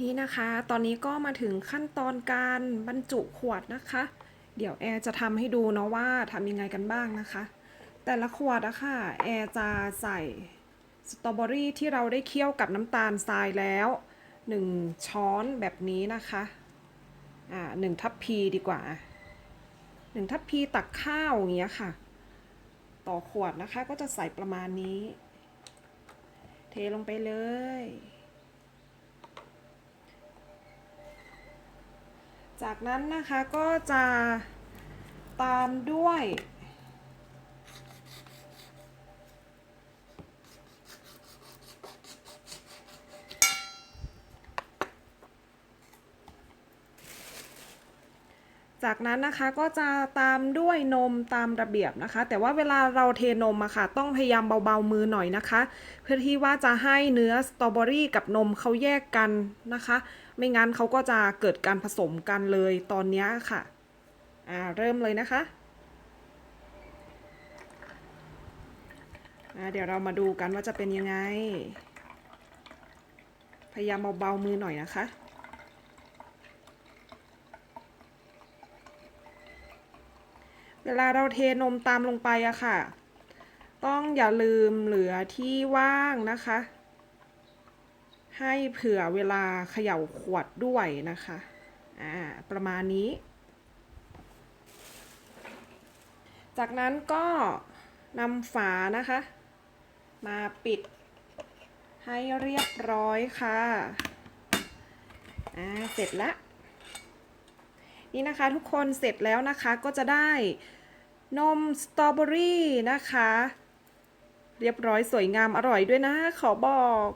นี่นะคะ ตอนนี้ก็มาถึงขั้นตอนการบรรจุขวดนะคะ เดี๋ยวแอร์จะทำให้ดูเนาะว่าทำยังไงกันบ้างนะคะ แต่ละขวดอะค่ะแอร์จะใส่สตรอเบอรี่ที่เราได้เคี่ยวกับน้ำตาลทรายแล้ว 1 ช้อนแบบนี้นะคะ อ่าหนึ่งทัพพีดีกว่าหนึ่งทัพพีตักข้าวอย่างเงี้ยค่ะ ต่อขวดนะคะก็จะใส่ประมาณนี้ เทลงไปเลย จากนั้นนะคะก็จะตามด้วย จากนั้นนะคะก็จะตามด้วยนมตามระเบียบนะคะ แต่ว่าเวลาเราเทนมอะค่ะ ต้องพยายามเบาๆมือหน่อยนะคะ เพื่อที่ว่าจะให้เนื้อสตรอเบอรี่กับนมเขาแยกกันนะคะ ไม่งั้นเขาก็จะเกิดการผสมกันเลยตอนนี้ค่ะอ่าเริ่มเลยนะคะอ่าเดี๋ยวเรามาดูกันว่าจะเป็นยังไง พยายามเบาๆมือหน่อยนะคะ เวลาเราเทนมตามลงไปอะค่ะ ต้องอย่าลืมเหลือที่ว่างนะคะ ให้เผื่อเวลาเขย่าขวดด้วยนะคะ อ่า ประมาณนี้ จากนั้นก็นำฝานะคะ มาปิดให้เรียบร้อยค่ะ อ่า เสร็จแล้ว นี่นะคะทุกคนเสร็จแล้วนะคะก็จะได้นมสตรอเบอรี่นะคะ เรียบร้อยสวยงามอร่อยด้วยนะ ขอบอก